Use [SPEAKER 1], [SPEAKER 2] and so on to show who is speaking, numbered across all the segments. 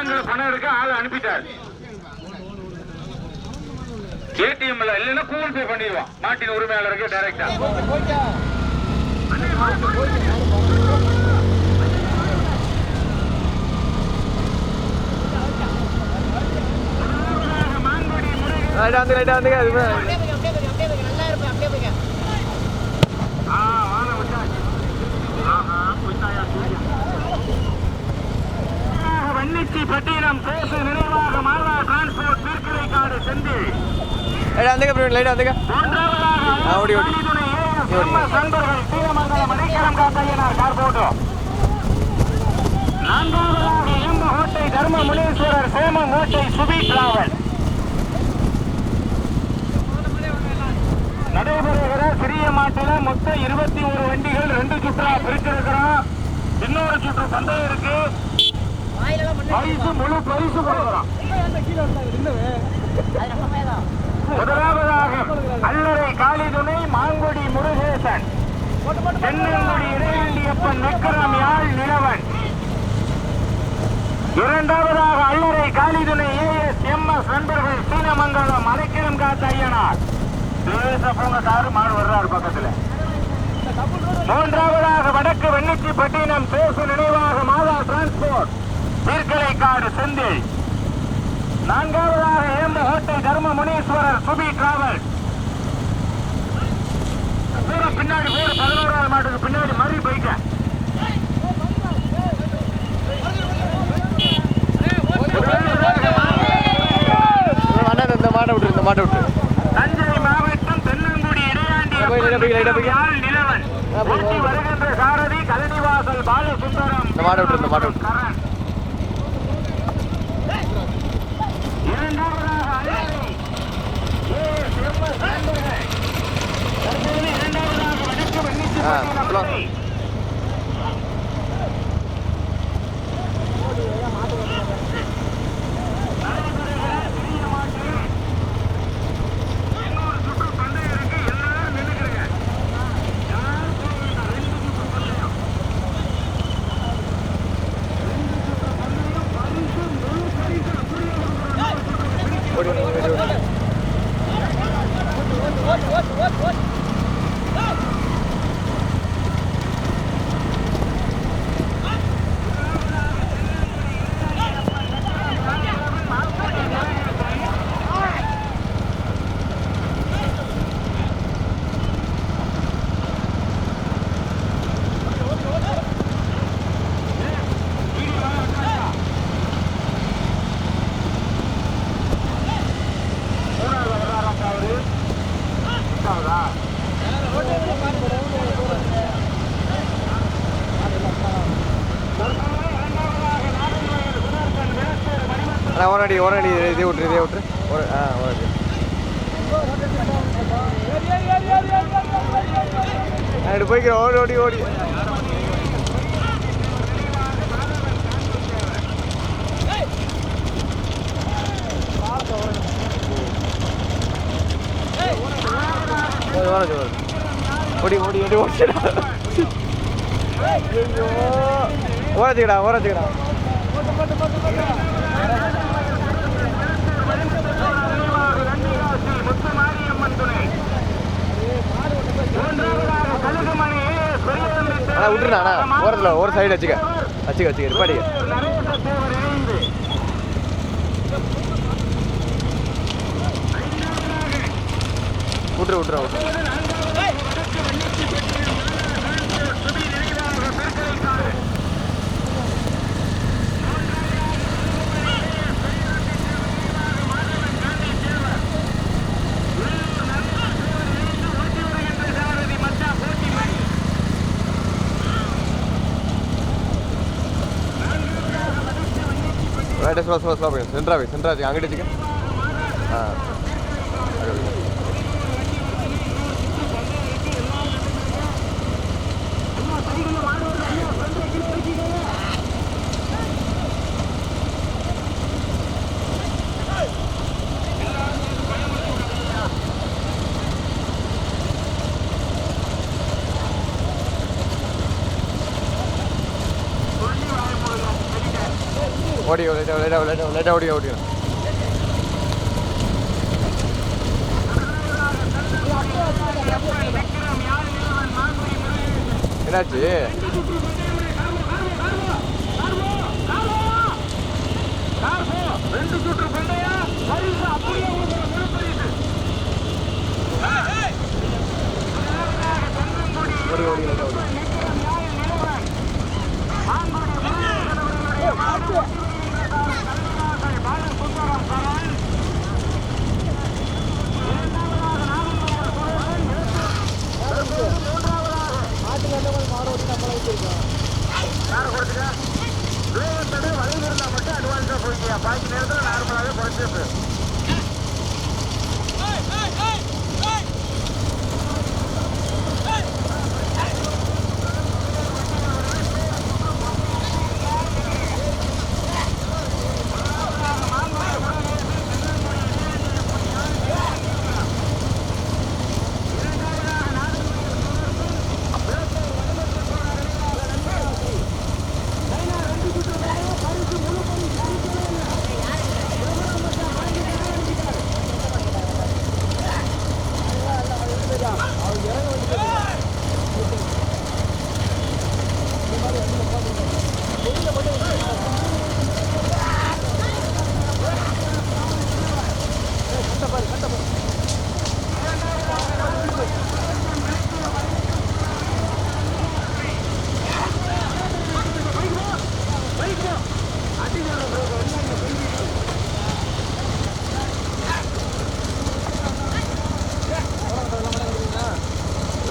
[SPEAKER 1] பேங்க்ல பணம் எடுக்க ஆள் அனுப்பிட்டார். ஏடிஎம்ல இல்லைன்னா கூகுள் பே பண்ணிடுவான். நாட்டின் உரிமையாளருக்கு டைரக்டா
[SPEAKER 2] ரைட்டா வந்து ரைட்டா வந்து அது
[SPEAKER 1] திருச்சி பட்டினம் பேசு நினைவாக மாதா டிரான்ஸ்போர்ட் மேற்கரை காடு சென்று.
[SPEAKER 2] லைட் வந்துக்க பிரவீன் லைட் வந்துக்க
[SPEAKER 1] மூன்றாவதாக
[SPEAKER 2] ஓடி ஓடி.
[SPEAKER 1] நண்பர்கள் சீரமங்கலம் மணிக்கரம் காத்தையனார் கார்போட்டோ. நான்காவதாக நடைபெறுகிற சிறிய மாட்டில மொத்தம் இருபத்தி ஒரு வண்டிகள் ரெண்டு சுற்றா பிரிச்சிருக்கிறோம் இன்னொரு சுற்று சந்தை இருக்கு பரிசு முழு பரிசு கொடுக்குறோம். முதலாவதாக அல்லறை காளிதுணை மாங்குடி முருகேசன். தென்னங்குடி இறையண்டியப்பன் விக்ரம் யாழ் நிலவன். இரண்டாவதாக அல்லறை Kalithunai A S M S நண்பர்கள் சீனமங்கலம் மலைக்கிரம் காத்த ஐயனார். தேச பூங்க சாரு மாடு வர்றாரு பக்கத்துல. மூன்றாவதாக வடக்கு வெண்ணிச்சி பட்டினம் பேசு நினைவாக மாதா டிரான்ஸ்போர்ட் சீர்கலைக்காடு செந்தில் நான்காவதாக ஏம்பு ஹோட்டல் தர்ம முனீஸ்வரர் சுபி டிராவல் பின்னாடி பேர் பதினோராவது மாட்டுக்கு பின்னாடி மறி போயிட்ட
[SPEAKER 2] மாட்ட விட்டு
[SPEAKER 1] தஞ்சை மாவட்டம் தென்னங்குடி இடையாண்டி நிலவன். வருகின்ற சாரதி கலனிவாசல் பாலசுந்தரம்.
[SPEAKER 2] மாட்ட விட்டு மாட்ட
[SPEAKER 1] இரண்டாவதாக
[SPEAKER 2] ஓரம் இதே விட்டுரு இதே விட்டுரு. ஆ ஓகே அப்படி போய்க்கிறேன். ஓடி ஓடி ஓடி. ஓடி ஓடி ஓடி ஓடிடா. ஓரத்துக்கடா
[SPEAKER 1] ஓரத்துக்கடா. துணை. மூன்றாவதாக கழுகுமணி
[SPEAKER 2] அண்ணா விட்டுருண்ணா ஓரத்தில் ஒரு சைடு வச்சுக்க. வச்சுக்க வச்சுக்க
[SPEAKER 1] இணைந்து.
[SPEAKER 2] விட்டுரு விட்டுரு விட்டுரு. ಕಡೆ ಸ್ವಲ್ಪ ಸ್ವಲ್ಪ ಸ್ವಲ್ಪ ಸೆಂಟ್ರಾಗಿ ಸೆಂಟ್ರಾಗಿ ಅಂಗಡಿ ಚಿಕನ್ ಹಾಂ
[SPEAKER 1] ஓடி லைட்டாக லைட்டாக லைட்டாக லைட்டாக ஓடி ஓடிக்கணும் என்னாச்சு
[SPEAKER 2] ரெண்டு சுற்று பண்டையா அப்படியே
[SPEAKER 1] ஓடி ஓடி ஓடி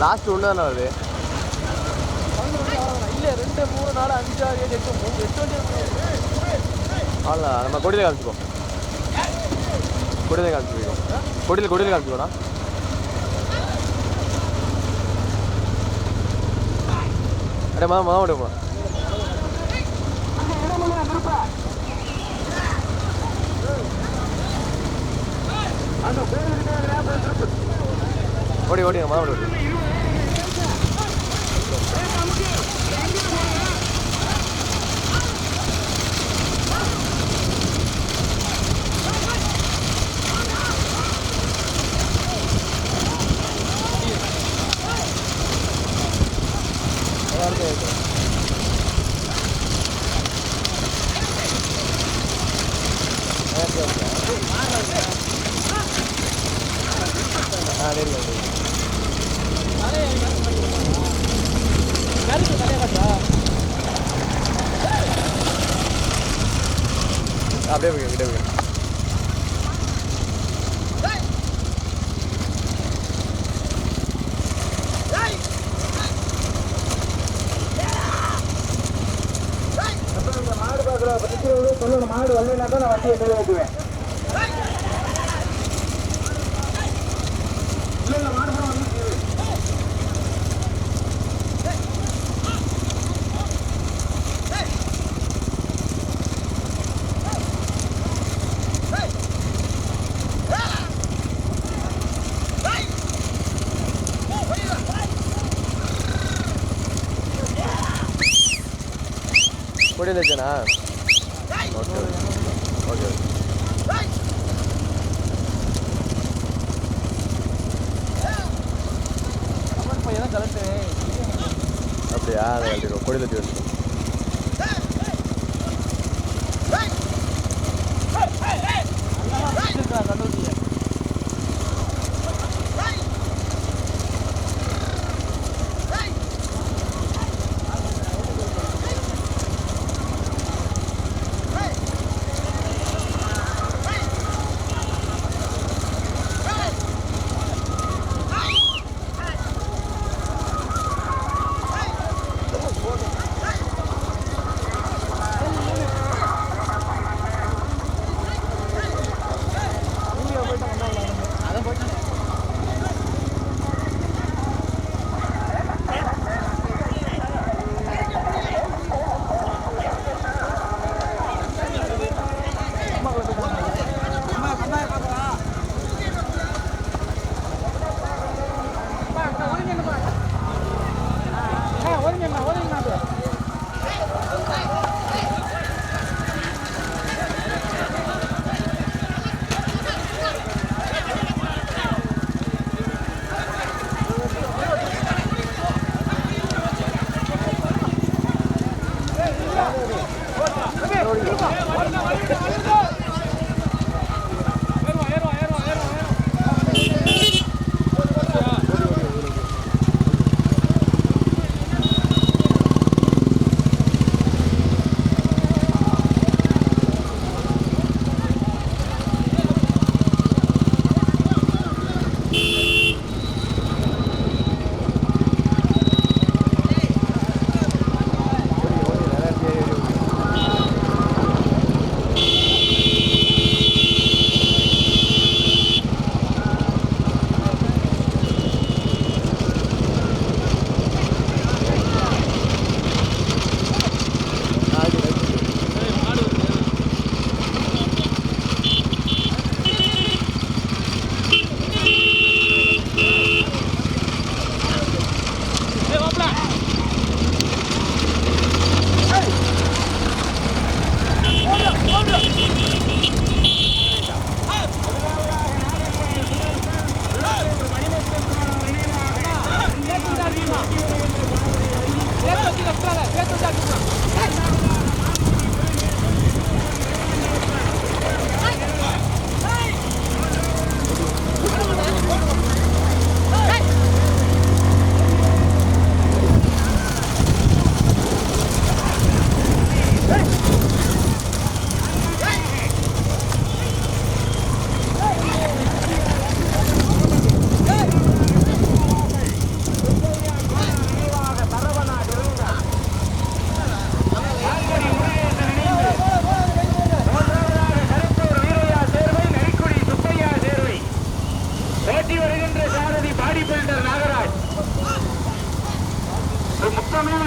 [SPEAKER 1] லாஸ்ட் ஒன்று தானே அது?
[SPEAKER 3] இல்லை ரெண்டு மூணு நாலு அஞ்சு ஆறு ஏழு எட்டு மூணு எட்டு வண்டி
[SPEAKER 1] அவ்வளோ நம்ம கொடியில் காமிச்சிக்கோ. கொடியில் காமிச்சிக்கோ. கொடியில் கொடியில் காமிச்சிக்கோண்ணா மொதல் மொதல் மட்டும் போகலாம் போலாம் ஓடி ஓடி மா ஓடி ஓடி.
[SPEAKER 2] வரலைன்னா தான் நான் வண்டியை கை வைக்குவேன் இல்லை இல்லை மாடு படம் வந்து
[SPEAKER 1] கொடியில் வச்சேண்ணா ஓகே ஓகே ஓகே
[SPEAKER 3] அம்மன் பையன் தான் கலெக்டு
[SPEAKER 1] அப்படியா அதை あれ?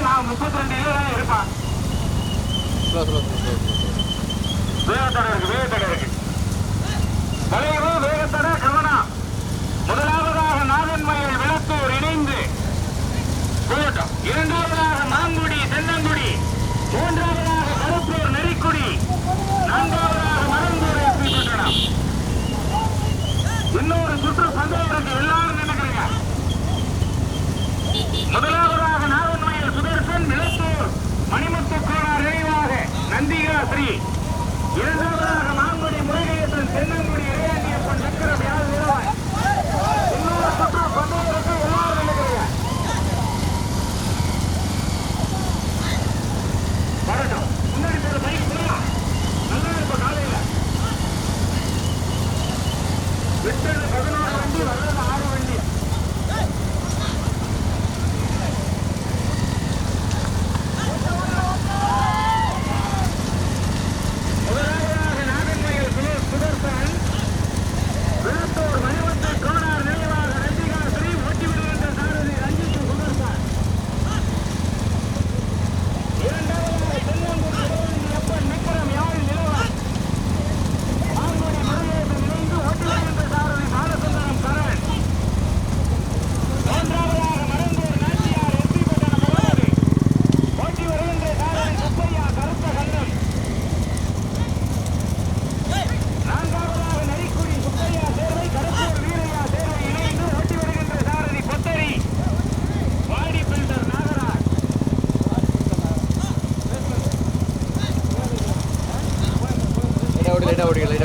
[SPEAKER 1] முப்பத்தி ரெண்டு இருபதாயிரம் இருப்பான். வேகத்தோட இருக்கு வேகத்தோட இருக்கு. வளைவு கவனம் முதலாவதாக நாதன்மயில் விளத்தூர் இணைந்து. இரண்டாவதாக மாங்குடி தென்னங்குடி. மூன்றாவதாக கருப்பூர் நெறிக்குடி. நான்காவதாக மரங்கூர் இன்னொரு சுற்று சந்தேகம் இருக்கு எல்லாரும் நினைக்கிறீங்க முதலாவதாக மணிமுத்து கோளார் நினைவாக நந்திகா ஸ்ரீ இரண்டாவதாக மாங்குடி முருகேசன் தென்னங்குடி இளையாண்டியப்பன் சக்கர வியாழ കോടികളെ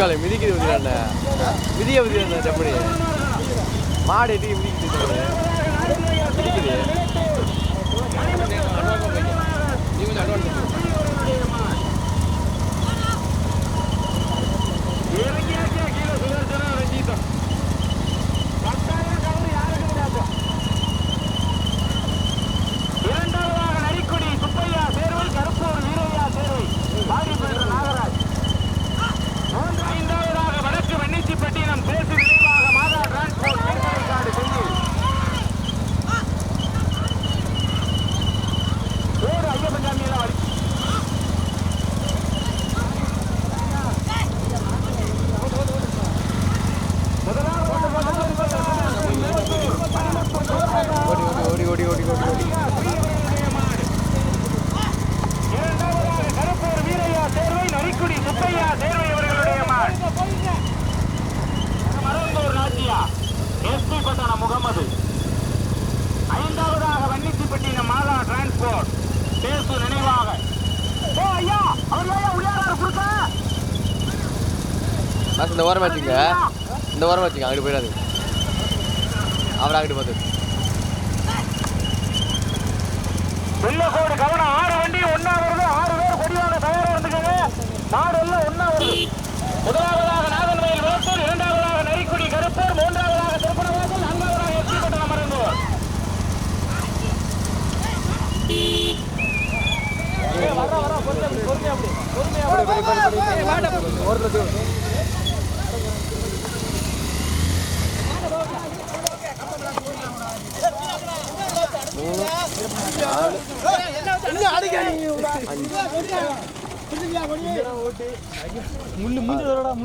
[SPEAKER 2] காலை மிதிக்குது விதிக்கிறாண்ட மிதிய விதிக்கிறாண்ட செப்படி மாடு எட்டி மிதிக்குது மிதிக்குது. இறங்கி ஓரம் வச்சுங்க. இந்த ஓரம் வச்சுங்க அங்கிட்டு போயிடாது. அவரை அங்கிட்டு பார்த்து.
[SPEAKER 1] உள்ளகோடு கவனம் ஆறு வண்டி ஆறு பேர் கொடிவாங்க தயாரா இருந்துக்கோங்க. நாடு எல்லாம் ஒன்னா வருது. முதலாவதாக நாகன் வயல் இரண்டாவதாக நரிக்குடி கருப்பூர் மூன்றாவதாக திருப்பணவாசல் நான்காவதாக
[SPEAKER 3] எஸ்டி கோட்டை அமர்ந்தோர்
[SPEAKER 2] மூணு
[SPEAKER 3] முள்ளு முள்ளு.